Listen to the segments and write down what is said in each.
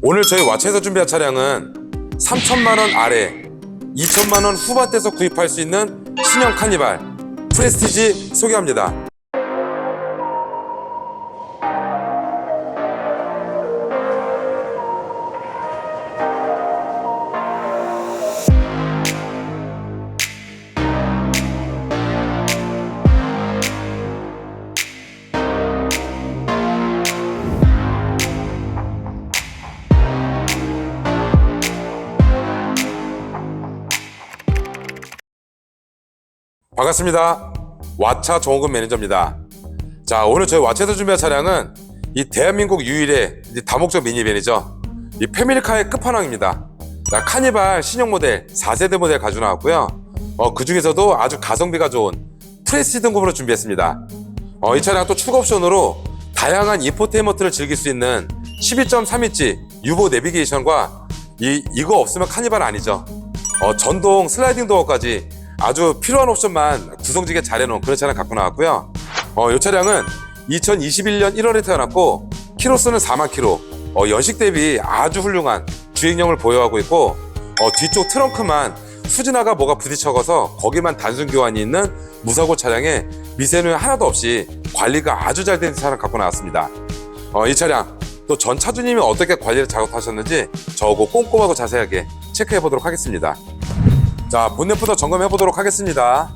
오늘 저희 와차에서 준비한 차량은 3천만 원 아래 2천만 원 후반대에서 구입할 수 있는 신형 카니발 프레스티지 소개합니다. 반갑습니다. 와차 정호근 매니저입니다. 자, 오늘 저희 와차에서 준비한 차량은 이 대한민국 유일의 이 다목적 미니밴이죠. 이 패밀리카의 끝판왕입니다. 자, 카니발 신형 모델 4세대 모델 가지고 나왔고요. 어, 그 중에서도 아주 가성비가 좋은 프레시 등급으로 준비했습니다. 어, 이 차량 또 추가 옵션으로 다양한 인포테인먼트를 즐길 수 있는 12.3인치 유보 내비게이션과 이, 이거 없으면 카니발 아니죠. 어, 전동 슬라이딩 도어까지 아주 필요한 옵션만 구성지게 잘 해놓은 그런 차량 갖고 나왔고요. 어, 이 차량은 2021년 1월에 태어났고 키로수는 4만 킬로. 어, 연식 대비 아주 훌륭한 주행력을 보유하고 있고 어, 뒤쪽 트렁크만 후진화가 뭐가 부딪혀서 거기만 단순 교환이 있는 무사고 차량에 미세는 하나도 없이 관리가 아주 잘 된 차량 갖고 나왔습니다. 어, 이 차량 또 전 차주님이 어떻게 관리를 작업하셨는지 저거 꼼꼼하고 자세하게 체크해 보도록 하겠습니다. 자, 본넷부터 점검해 보도록 하겠습니다.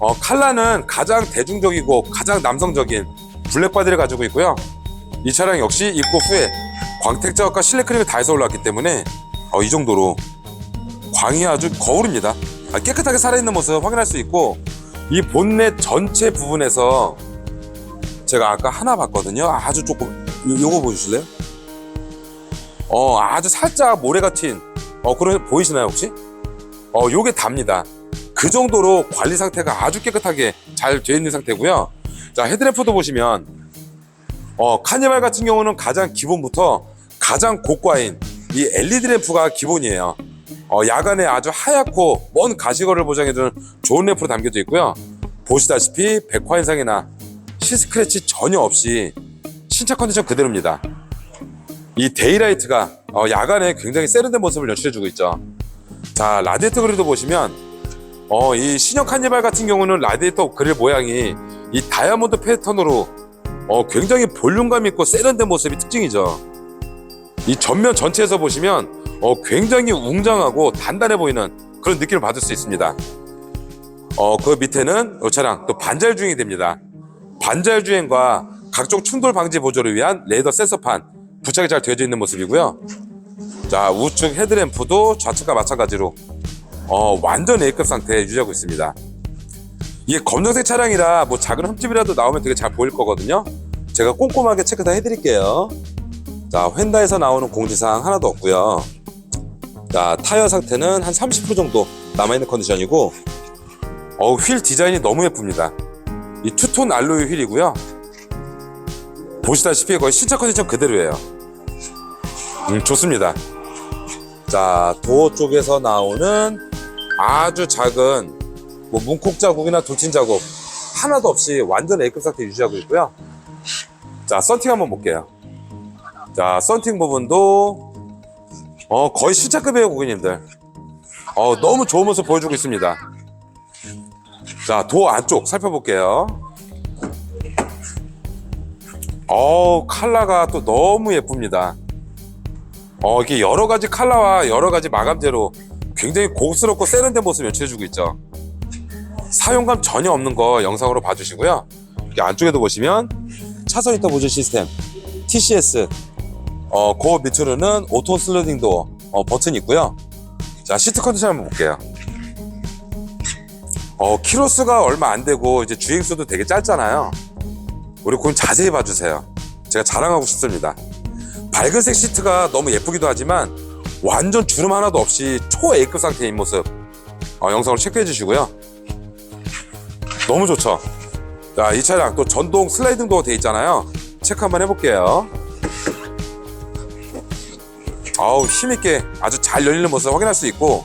어, 칼라는 가장 대중적이고 가장 남성적인 블랙 바디를 가지고 있고요. 이 차량 역시 입고 후에 광택 자국과 실내 크림이 다 해서 올라왔기 때문에 어, 이 정도로 광이 아주 거울입니다. 아, 깨끗하게 살아있는 모습 확인할 수 있고 이 본넷 전체 부분에서 제가 아까 하나 봤거든요. 아주 조금 요, 요거 보여주실래요? 어 아주 살짝 모래 같은 어 그런 보이시나요 혹시? 어 요게 답니다. 그 정도로 관리 상태가 아주 깨끗하게 잘 되어 있는 상태고요. 자 헤드램프도 보시면 어 카니발 같은 경우는 가장 기본부터 가장 고가인 이 LED 램프가 기본이에요. 어, 야간에 아주 하얗고 먼 가시거리를 보장해주는 좋은 램프로 담겨져 있고요. 보시다시피 백화 인상이나 시스크래치 전혀 없이 신차 컨디션 그대로입니다. 이 데이라이트가 어, 야간에 굉장히 세련된 모습을 연출해주고 있죠. 자 라디에이터 그릴도 보시면 어, 이 신형 카니발 같은 경우는 라디에이터 그릴 모양이 이 다이아몬드 패턴으로 어, 굉장히 볼륨감 있고 세련된 모습이 특징이죠. 이 전면 전체에서 보시면 어, 굉장히 웅장하고 단단해 보이는 그런 느낌을 받을 수 있습니다. 어, 그 밑에는 이 차량 또 반잘 주행이 됩니다. 반잘 주행과 각종 충돌 방지 보조를 위한 레이더 센서판 부착이 잘 되어져 있는 모습이고요. 자 우측 헤드램프도 좌측과 마찬가지로 어, 완전 A급 상태 유지하고 있습니다. 이게 검정색 차량이라 뭐 작은 흠집이라도 나오면 되게 잘 보일 거거든요. 제가 꼼꼼하게 체크 다 해드릴게요. 자 휀다에서 나오는 공지사항 하나도 없고요. 자 타이어 상태는 한 30% 정도 남아있는 컨디션이고 어, 휠 디자인이 너무 예쁩니다. 이 투톤 알로이 휠이고요. 보시다시피 거의 신차 컨디션 그대로예요. 음, 좋습니다. 자, 도어 쪽에서 나오는 아주 작은 뭐 문콕 자국이나 돌진 자국 하나도 없이 완전 A급 상태 유지하고 있고요. 자, 썬팅 한번 볼게요. 자, 썬팅 부분도 어, 거의 신차급이에요, 고객님들. 어, 너무 좋은 모습 보여주고 있습니다. 자, 도어 안쪽 살펴볼게요. 어우, 칼라가 또 너무 예쁩니다. 어, 이게 여러 가지 칼라와 여러 가지 마감재로 굉장히 고급스럽고 세련된 모습 연출해주고 있죠. 사용감 전혀 없는 거 영상으로 봐주시고요. 이렇게 안쪽에도 보시면 차선 히터 보조 시스템, TCS, 어, 그 밑으로는 오토 슬라이딩 도어 어, 버튼이 있고요. 자, 시트 컨디션 한번 볼게요. 어, 키로수가 얼마 안 되고 이제 주행수도 되게 짧잖아요. 우리 고객님 자세히 봐주세요. 제가 자랑하고 싶습니다. 밝은색 시트가 너무 예쁘기도 하지만 완전 주름 하나도 없이 초 A급 상태인 모습 어, 영상으로 체크해 주시고요. 너무 좋죠. 자, 이 차량 또 전동 슬라이딩 도어 돼 있잖아요. 체크 한번 해볼게요. 아우 힘있게 아주 잘 열리는 모습 확인할 수 있고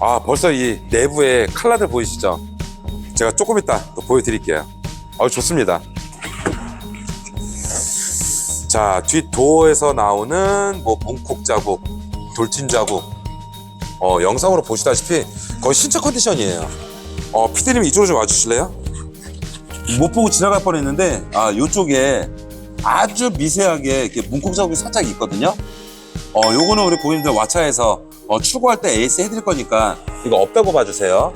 아 벌써 이 내부의 칼라들 보이시죠? 제가 조금 이따 또 보여드릴게요. 아우 좋습니다. 자, 뒷도어에서 나오는 뭐 문콕 자국, 돌진 자국. 어, 영상으로 보시다시피 거의 신차 컨디션이에요. 어, 피디님 이쪽으로 좀 와주실래요? 못 보고 지나갈 뻔했는데 아 요쪽에 아주 미세하게 이렇게 문콕 자국이 살짝 있거든요. 어 요거는 우리 고객님들 와차에서 어, 출고할 때 에이스 해드릴 거니까 이거 없다고 봐주세요.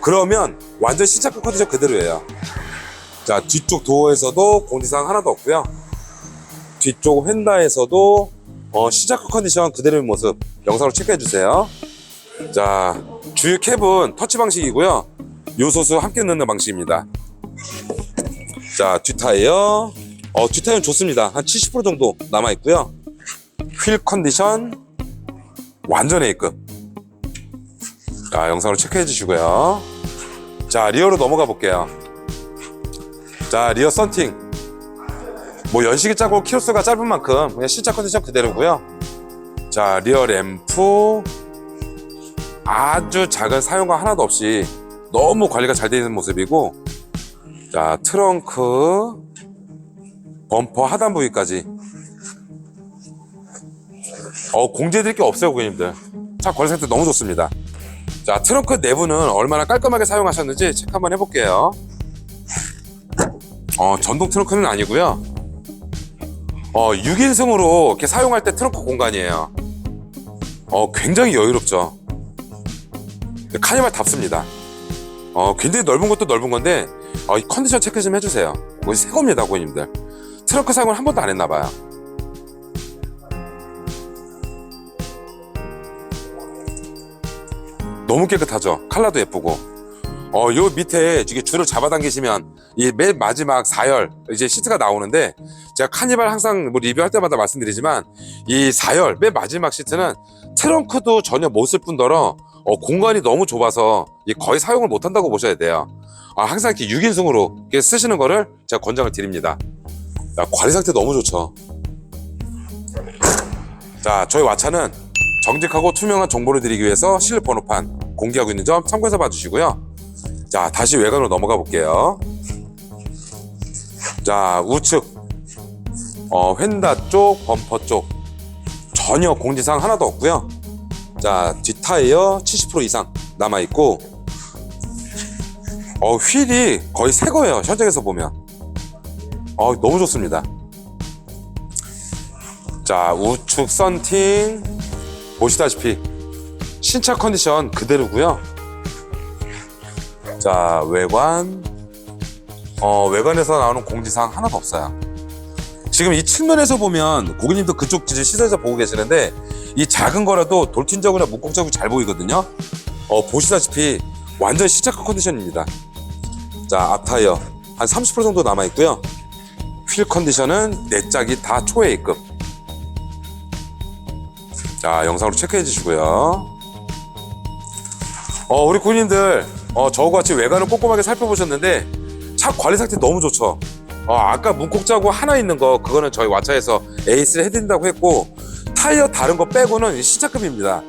그러면 완전 신차급 컨디션 그대로예요. 자, 뒤쪽 도어에서도 공지사항 하나도 없고요. 뒤쪽 휀다에서도 어, 신차급 컨디션 그대로인 모습 영상으로 체크해 주세요. 자, 주유 캡은 터치 방식이고요. 요소수 함께 넣는 방식입니다. 자, 뒷타이어. 어, 뒷타이어는 좋습니다. 한 70% 정도 남아 있고요. 휠 컨디션 완전 A급. 자, 영상으로 체크해 주시고요. 자, 리어로 넘어가 볼게요. 자, 리어 썬팅. 뭐 연식이 짧고 키로수가 짧은 만큼 그냥 실차 컨디션 그대로고요. 자, 리어 램프. 아주 작은 사용감 하나도 없이 너무 관리가 잘 되어 있는 모습이고 자, 트렁크 범퍼 하단 부위까지 어, 공지해드릴 게 없어요, 고객님들. 차 관리 상태 너무 좋습니다. 자, 트렁크 내부는 얼마나 깔끔하게 사용하셨는지 체크 한번 해볼게요. 어, 전동 트렁크는 아니고요. 어, 6인승으로 이렇게 사용할 때 트렁크 공간이에요. 어, 굉장히 여유롭죠. 카니발 답습니다. 어, 굉장히 넓은 것도 넓은 건데, 어, 이 컨디션 체크 좀 해주세요. 이거 새 겁니다, 고객님들. 트렁크 사용을 한 번도 안 했나봐요. 너무 깨끗하죠. 컬러도 예쁘고. 어, 요 밑에 이게 줄을 잡아당기시면 이 맨 마지막 4열 이제 시트가 나오는데 제가 카니발 항상 뭐 리뷰할 때마다 말씀드리지만 이 4열 맨 마지막 시트는 트렁크도 전혀 못 쓸 뿐더러 어, 공간이 너무 좁아서 이 거의 사용을 못 한다고 보셔야 돼요. 아, 항상 이렇게 6인승으로 이렇게 쓰시는 거를 제가 권장을 드립니다. 야, 관리 상태 너무 좋죠. 자, 저희 와차는 정직하고 투명한 정보를 드리기 위해서 실내 번호판 공개하고 있는 점 참고해서 봐주시고요. 자, 다시 외관으로 넘어가 볼게요. 자, 우측, 어, 휀다 쪽, 범퍼 쪽 전혀 공지사항 하나도 없고요. 자, 뒷타이어 70% 이상 남아 있고, 어, 휠이 거의 새 거예요. 현장에서 보면. 어, 너무 좋습니다. 자, 우측 썬팅 보시다시피 신차 컨디션 그대로고요. 자, 외관 어, 외관에서 나오는 공지사항 하나도 없어요. 지금 이 측면에서 보면 고객님도 그쪽 지금 시선에서 보고 계시는데 이 작은 거라도 돌진적이나 목공적이 잘 보이거든요. 어, 보시다시피 완전 시차급 컨디션입니다. 자, 앞타이어 한 30% 정도 남아 있고요. 휠 컨디션은 네 짝이 다 초A급. 자, 영상으로 체크해 주시고요. 어, 우리 고객님들, 어, 저와 같이 외관을 꼼꼼하게 살펴보셨는데, 차 관리 상태 너무 좋죠? 어, 아까 문콕 자국 하나 있는 거, 그거는 저희 와차에서 에이스를 해드린다고 했고, 타이어 다른 거 빼고는 시차급입니다.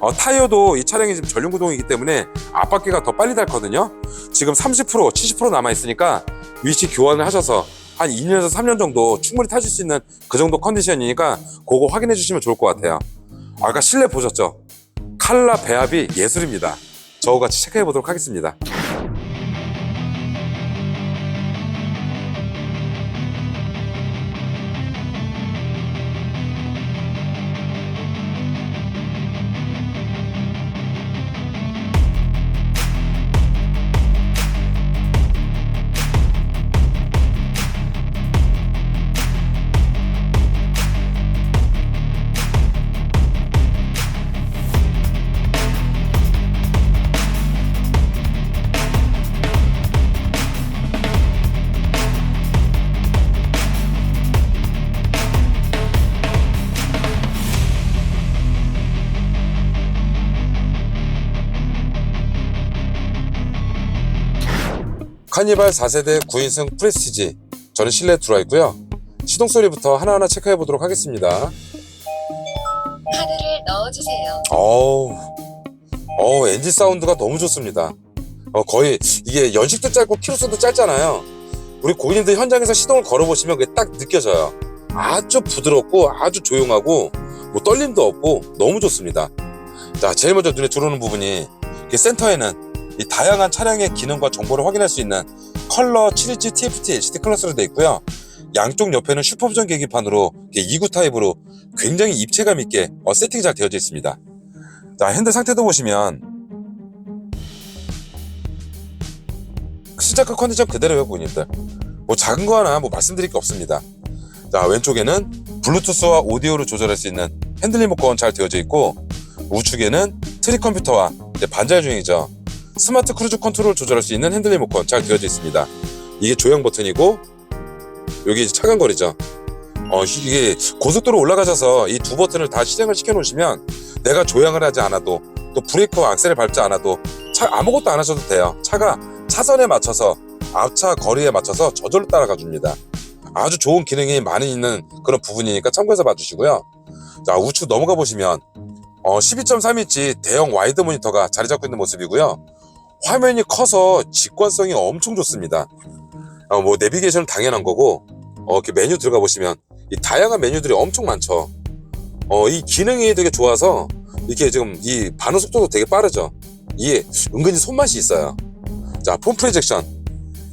어, 타이어도 이 차량이 지금 전륜 구동이기 때문에 앞바퀴가 더 빨리 닳거든요. 지금 30%, 70% 남아 있으니까 위치 교환을 하셔서 한 2년에서 3년 정도 충분히 타실 수 있는 그 정도 컨디션이니까 그거 확인해 주시면 좋을 것 같아요. 아까 실내 보셨죠? 칼라 배합이 예술입니다. 저와 같이 체크해 보도록 하겠습니다. 카니발 4세대 9인승 프레스티지 저는 실내에 들어와 있고요. 시동 소리부터 하나하나 체크해 보도록 하겠습니다. 카드를 넣어주세요. 어우, 어우, 엔진 사운드가 너무 좋습니다. 어, 거의 이게 연식도 짧고 키로수도 짧잖아요. 우리 고객님들 현장에서 시동을 걸어보시면 그게 딱 느껴져요. 아주 부드럽고 아주 조용하고 뭐 떨림도 없고 너무 좋습니다. 자, 제일 먼저 눈에 들어오는 부분이 이게 센터에는 이 다양한 차량의 기능과 정보를 확인할 수 있는 컬러 7인치 TFT LCD 클래스로 되어 있고요. 양쪽 옆에는 슈퍼비전 계기판으로 이게 2구 타입으로 굉장히 입체감 있게 어, 세팅이 잘 되어져 있습니다. 자, 핸들 상태도 보시면 시작과 컨디션 그대로요, 본인들. 뭐 작은 거 하나 뭐 말씀드릴 게 없습니다. 자, 왼쪽에는 블루투스와 오디오를 조절할 수 있는 핸들 리모컨 잘 되어져 있고 우측에는 트리 컴퓨터와 반자율 주행이죠. 스마트 크루즈 컨트롤 조절할 수 있는 핸들 리모컨 잘 되어져 있습니다. 이게 조형 버튼이고 여기 차간거리죠. 어, 이게 고속도로 올라가셔서 이 두 버튼을 다 실행을 시켜 놓으시면 내가 조향을 하지 않아도 또 브레이크와 악셀을 밟지 않아도 차 아무것도 안 하셔도 돼요. 차가 차선에 맞춰서 앞차 거리에 맞춰서 저절로 따라가 줍니다. 아주 좋은 기능이 많이 있는 그런 부분이니까 참고해서 봐주시고요. 자 우측 넘어가 보시면 어, 12.3인치 대형 와이드 모니터가 자리 잡고 있는 모습이고요. 화면이 커서 직관성이 엄청 좋습니다. 어, 뭐 내비게이션은 당연한 거고 어, 이렇게 메뉴 들어가 보시면 이 다양한 메뉴들이 엄청 많죠. 어, 이 기능이 되게 좋아서 이렇게 지금 이 반응 속도도 되게 빠르죠. 이게 은근히 손맛이 있어요. 자, 폰 프로젝션.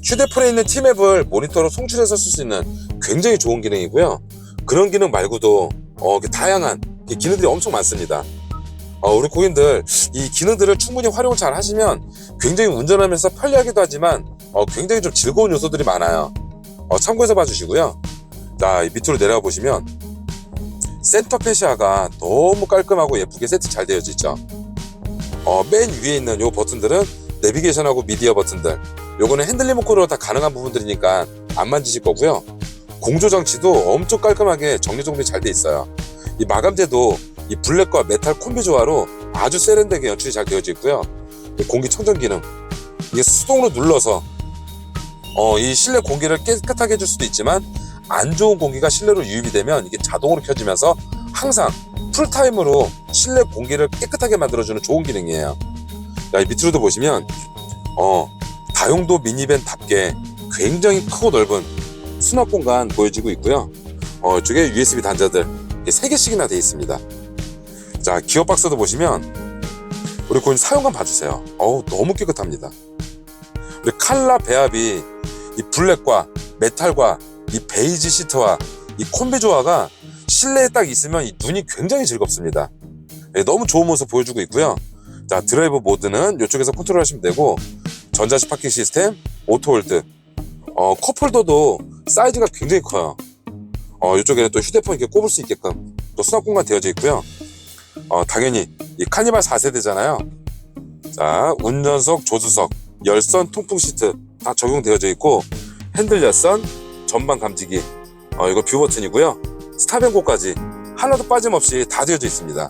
휴대폰에 있는 티맵을 모니터로 송출해서 쓸 수 있는 굉장히 좋은 기능이고요. 그런 기능 말고도 어, 다양한 이 기능들이 엄청 많습니다. 어, 우리 고객님들 이 기능들을 충분히 활용을 잘 하시면 굉장히 운전하면서 편리하기도 하지만 어, 굉장히 좀 즐거운 요소들이 많아요. 어, 참고해서 봐주시고요. 자, 이 밑으로 내려가 보시면 센터 페시아가 너무 깔끔하고 예쁘게 세팅 잘 되어져 있죠. 어, 맨 위에 있는 요 버튼들은 내비게이션하고 미디어 버튼들. 요거는 핸들 리모컨으로 다 가능한 부분들이니까 안 만지실 거고요. 공조 장치도 엄청 깔끔하게 정리정돈이 잘돼 있어요. 이 마감재도 이 블랙과 메탈 콤비 조화로 아주 세련되게 연출이 잘 되어져 있고요. 이 공기 청정 기능. 이게 수동으로 눌러서 어, 이 실내 공기를 깨끗하게 해줄 수도 있지만 안 좋은 공기가 실내로 유입이 되면 이게 자동으로 켜지면서 항상 풀타임으로 실내 공기를 깨끗하게 만들어주는 좋은 기능이에요. 자, 이 밑으로도 보시면 어, 다용도 미니밴답게 굉장히 크고 넓은 수납 공간 보여지고 있고요. 어, 이쪽에 USB 단자들 3개씩이나 되어 있습니다. 자, 기어 박스도 보시면 우리 고객님 사용감 봐주세요. 어우, 너무 깨끗합니다. 우리 칼라 배합이 이 블랙과 메탈과 이 베이지 시트와 이 콤비 조화가 실내에 딱 있으면 이 눈이 굉장히 즐겁습니다. 예, 너무 좋은 모습 보여주고 있고요. 자 드라이브 모드는 이쪽에서 컨트롤 하시면 되고 전자식 파킹 시스템, 오토 홀드, 어, 컵홀더도 사이즈가 굉장히 커요. 어, 이쪽에는 또 휴대폰 이렇게 꼽을 수 있게끔 또 수납 공간 되어져 있고요. 어, 당연히 이 카니발 4세대잖아요. 자 운전석, 조수석, 열선, 통풍 시트 다 적용되어져 있고 핸들 열선, 전방 감지기, 어, 이거 뷰 버튼이고요. 스타뱅고까지 하나도 빠짐없이 다 되어져 있습니다.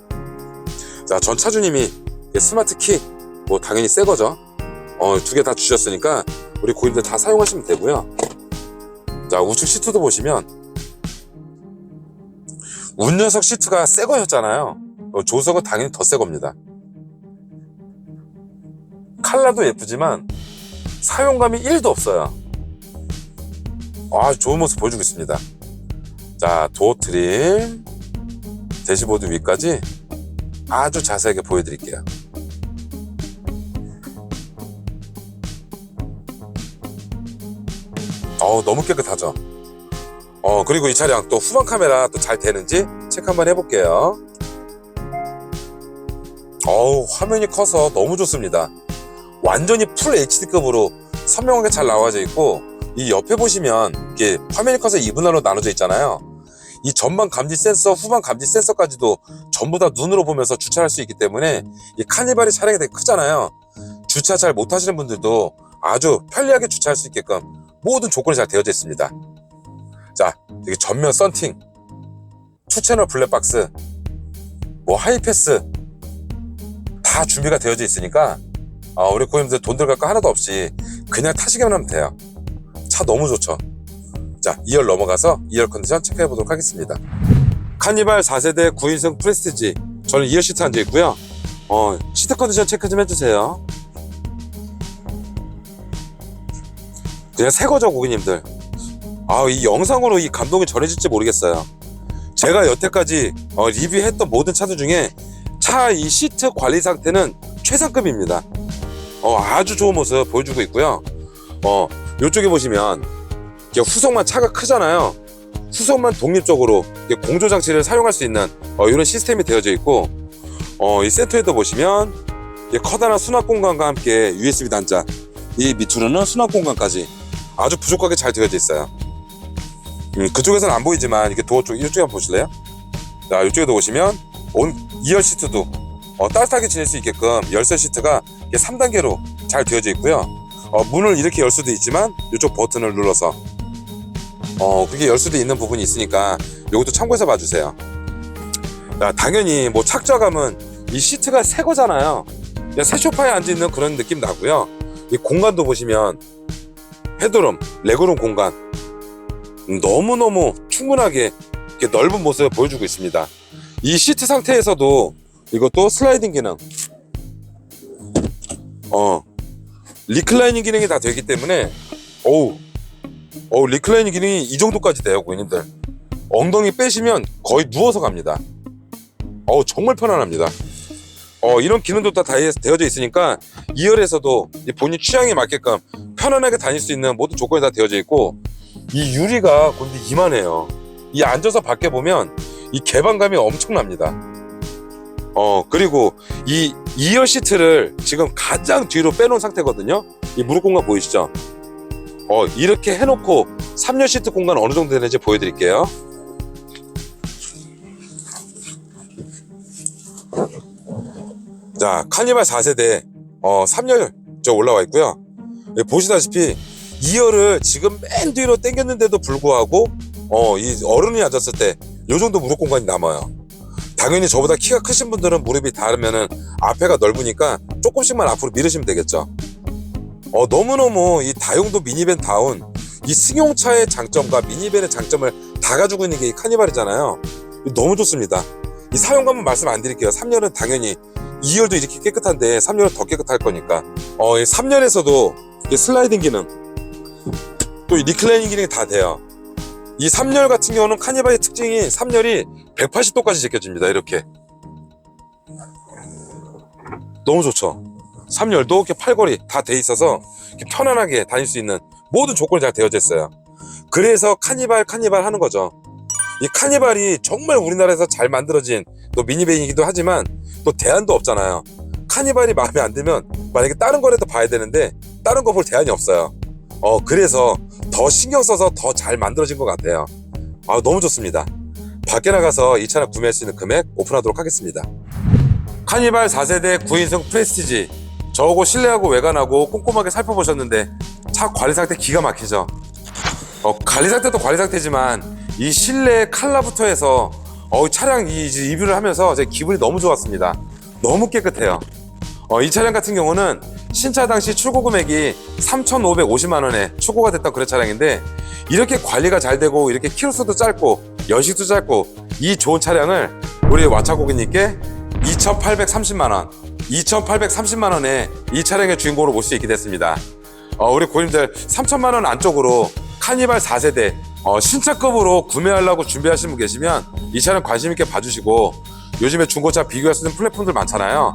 자, 전 차주님이 이 스마트 키, 뭐 당연히 새 거죠. 어, 두 개 다 주셨으니까 우리 고객님들 다 사용하시면 되고요. 자, 우측 시트도 보시면 운전석 시트가 새 거였잖아요. 어, 조석은 당연히 더 새 겁니다. 칼라도 예쁘지만 사용감이 1도 없어요. 아, 좋은 모습 보여주고 있습니다. 자, 도어 트림, 대시보드 위까지 아주 자세하게 보여드릴게요. 어우, 너무 깨끗하죠? 어, 그리고 이 차량 또 후방 카메라 또 잘 되는지 체크 한번 해볼게요. 어우, 화면이 커서 너무 좋습니다. 완전히 풀 HD급으로 선명하게 잘 나와져 있고, 이 옆에 보시면 이게 화면이 커서 2분할로 나눠져 있잖아요. 이 전방 감지 센서, 후방 감지 센서까지도 전부 다 눈으로 보면서 주차할 수 있기 때문에 이 카니발이 차량이 되게 크잖아요. 주차 잘 못하시는 분들도 아주 편리하게 주차할 수 있게끔 모든 조건이 잘 되어져 있습니다. 자, 여기 전면 썬팅, 투채널 블랙박스, 뭐 하이패스 다 준비가 되어져 있으니까 아, 우리 고객님들 돈 들어갈 거 하나도 없이 그냥 타시기만 하면 돼요. 차 너무 좋죠. 자, 2열 넘어가서 2열 컨디션 체크해 보도록 하겠습니다. 카니발 4세대 9인승 프레스티지. 저는 2열 시트 앉아 있고요. 어, 시트 컨디션 체크 좀 해주세요. 그냥 새 거죠, 고객님들. 아, 이 영상으로 이 감동이 전해질지 모르겠어요. 제가 여태까지 어, 리뷰했던 모든 차들 중에 차 이 시트 관리 상태는 최상급입니다. 어, 아주 좋은 모습 보여주고 있고요. 어, 이쪽에 보시면 후속만 차가 크잖아요. 후속만 독립적으로 공조 장치를 사용할 수 있는 어, 이런 시스템이 되어져 있고, 어, 이 센터에도 보시면 커다란 수납 공간과 함께 USB 단자, 이 밑으로는 수납 공간까지 아주 부족하게 잘 되어져 있어요. 음, 그쪽에서는 안 보이지만 이게 도어 쪽 이쪽에 한번 보실래요? 자, 이쪽에도 보시면 온 2열 시트도 어, 따뜻하게 지낼 수 있게끔 열쇠 시트가 이게 3단계로 잘 되어져 있고요. 어, 문을 이렇게 열 수도 있지만 이쪽 버튼을 눌러서 어, 그게 열 수도 있는 부분이 있으니까 이것도 참고해서 봐주세요. 자, 당연히 뭐 착좌감은 이 시트가 새 거잖아요. 새 소파에 앉아 있는 그런 느낌 나고요. 이 공간도 보시면 헤드룸, 레그룸 공간 음, 너무너무 충분하게 넓은 모습을 보여주고 있습니다. 이 시트 상태에서도 이것도 슬라이딩 기능, 어, 리클라이닝 기능이 다 되기 때문에, 어우, 어우, 리클라이닝 기능이 이 정도까지 돼요, 고객님들. 엉덩이 빼시면 거의 누워서 갑니다. 어우, 정말 편안합니다. 어, 이런 기능도 다다 되어져 있으니까 2열에서도 이 본인 취향에 맞게끔 편안하게 다닐 수 있는 모든 조건이 다 되어져 있고, 이 유리가 근데 이만해요. 이 앉아서 밖에 보면 이 개방감이 엄청납니다. 어 그리고 이 2열 시트를 지금 가장 뒤로 빼놓은 상태거든요. 이 무릎 공간 보이시죠? 어 이렇게 해놓고 3열 시트 공간 어느 정도 되는지 보여드릴게요. 자 카니발 4세대 어 3열 저 올라와 있고요. 예, 보시다시피 2열을 지금 맨 뒤로 당겼는데도 불구하고 어, 이 어른이 앉았을 때 요 정도 무릎 공간이 남아요. 당연히 저보다 키가 크신 분들은 무릎이 닿으면은 앞에가 넓으니까 조금씩만 앞으로 미르시면 되겠죠. 어, 너무너무 이 다용도 미니밴 다운 이 승용차의 장점과 미니밴의 장점을 다 가지고 있는 게 이 카니발이잖아요. 너무 좋습니다. 이 사용감은 말씀 안 드릴게요. 3열은 당연히 2열도 이렇게 깨끗한데 3열은 더 깨끗할 거니까. 어, 이 3열에서도 이 슬라이딩 기능 또 이 리클라이닝 기능이 다 돼요. 이 3열 같은 경우는 카니발의 특징이 3열이 180도까지 제껴집니다. 이렇게. 너무 좋죠. 3열도 이렇게 팔걸이 다 돼 있어서 편안하게 다닐 수 있는 모든 조건이 잘 되어져 있어요. 그래서 카니발 카니발 하는 거죠. 이 카니발이 정말 우리나라에서 잘 만들어진 또 미니밴이기도 하지만 또 대안도 없잖아요. 카니발이 마음에 안 들면 만약에 다른 거라도 봐야 되는데 다른 거 볼 대안이 없어요. 어 그래서 더 신경 써서 더 잘 만들어진 것 같아요. 아 너무 좋습니다. 밖에 나가서 이 차를 구매할 수 있는 금액 오픈하도록 하겠습니다. 카니발 4세대 9인승 프레스티지 저하고 실내하고 외관하고 꼼꼼하게 살펴보셨는데 차 관리 상태 기가 막히죠. 어, 관리 상태도 관리 상태지만 이 실내 칼라부터 해서 어, 차량 이 리뷰를 하면서 제 기분이 너무 좋았습니다. 너무 깨끗해요. 어, 이 차량 같은 경우는 신차 당시 출고 금액이 3,550만 원에 출고가 됐던 그런 차량인데 이렇게 관리가 잘 되고 이렇게 키로수도 짧고 연식도 짧고 이 좋은 차량을 우리 와차 고객님께 2,830만 원, 2,830만 원에 이 차량의 주인공으로 모실 수 있게 됐습니다. 어, 우리 고객님들 3천만 원 안쪽으로 카니발 4세대 어, 신차급으로 구매하려고 준비하시는 분 계시면 이 차량 관심 있게 봐주시고 요즘에 중고차 비교할 수 있는 플랫폼들 많잖아요.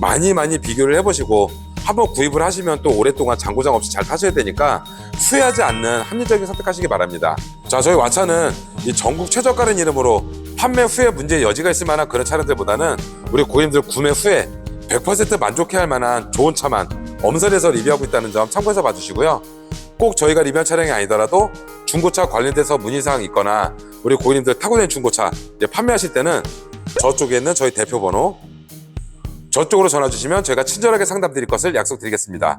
많이 많이 비교를 해보시고 한번 구입을 하시면 또 오랫동안 장고장 없이 잘 타셔야 되니까 후회하지 않는 합리적인 선택하시기 바랍니다. 자, 저희 와차는 이 전국 최저가는 이름으로 판매 후에 문제의 여지가 있을 만한 그런 차량들보다는 우리 고객님들 구매 후에 100% 만족해할 만한 좋은 차만 엄선해서 리뷰하고 있다는 점 참고해서 봐주시고요. 꼭 저희가 리뷰한 차량이 아니더라도 중고차 관련돼서 문의사항 있거나 우리 고객님들 타고 다니는 중고차 판매하실 때는 저쪽에 있는 저희 대표 번호 저쪽으로 전화 주시면 저희가 친절하게 상담 드릴 것을 약속드리겠습니다.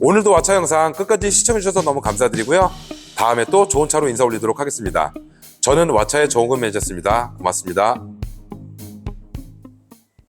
오늘도 와차 영상 끝까지 시청해주셔서 너무 감사드리고요. 다음에 또 좋은 차로 인사 올리도록 하겠습니다. 저는 와차의 정훈 매니저였습니다. 고맙습니다.